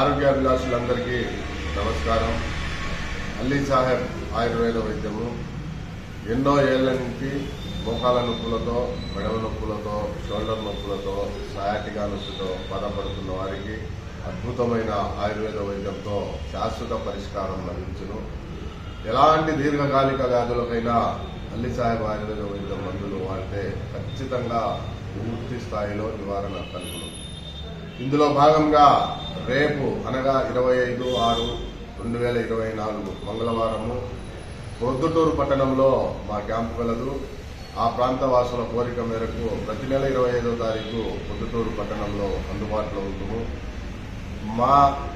ఆరోగ్యాభిలాషులందరికీ నమస్కారం. అల్లీ సాహెబ్ ఆయుర్వేద వైద్యము. ఎన్నో ఏళ్ళ నుంచి మోకాల నొప్పులతో మెడవ నొప్పులతో షోల్డర్ నొప్పులతో సయాటిగా నొప్పితో బాధపడుతున్న వారికి అద్భుతమైన ఆయుర్వేద వైద్యంతో శాశ్వత పరిష్కారం లభించును. ఎలాంటి దీర్ఘకాలిక వ్యాధులకైనా అల్లి సాహెబ్ ఆయుర్వేద వైద్యం మందులు వాడితే ఖచ్చితంగా పూర్తి స్థాయిలో నివారణ కలుగును. ఇందులో భాగంగా రేపు అనగా ఇరవై ఐదు ఆరు రెండు వేల ఇరవై నాలుగు మంగళవారము ప్రొద్దుటూరు పట్టణంలో మా క్యాంపు కలదు ఆ ప్రాంత వాసుల కోరిక మేరకు ప్రతి నెల ఇరవై ఐదో తారీఖు పొద్దుటూరు పట్టణంలో అందుబాటులో ఉంటుము. మా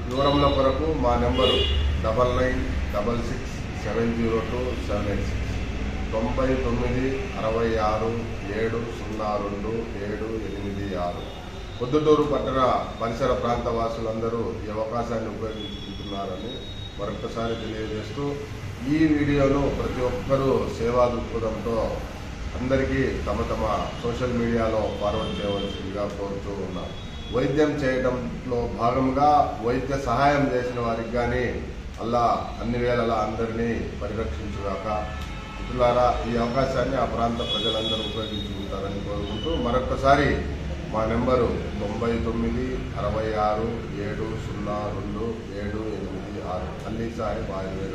వివరముల కొరకు మా number double nine double six seven zero two seven eight six. తొంభై తొమ్మిది అరవై ఆరు ఏడు సున్నా రెండు ఏడు ఎనిమిది పొద్దుటూరు పట్టణ పరిసర ప్రాంత వాసులందరూ ఈ అవకాశాన్ని ఉపయోగించుకుంటున్నారని మరొకసారి తెలియజేస్తూ ఈ వీడియోను ప్రతి ఒక్కరూ సేవా దృక్పథంతో అందరికీ తమ తమ సోషల్ మీడియాలో ఫార్వర్డ్ చేయవలసిందిగా కోరుతూ ఉన్నారు వైద్యం చేయడంలో భాగంగా వైద్య సహాయం చేసిన వారికి కానీ అలా అన్ని వేళలా అందరినీ పరిరక్షించుగాక. మిత్రులారా ఈ అవకాశాన్ని ఆ ప్రాంత ప్రజలందరూ ఉపయోగించుకుంటారని కోరుకుంటూ మరొకసారి మా నెంబరు తొంభై తొమ్మిది అరవై ఆరు ఏడు సున్నా రెండు ఏడు ఎనిమిది ఆరు. అల్లీ సాయి బాయివేల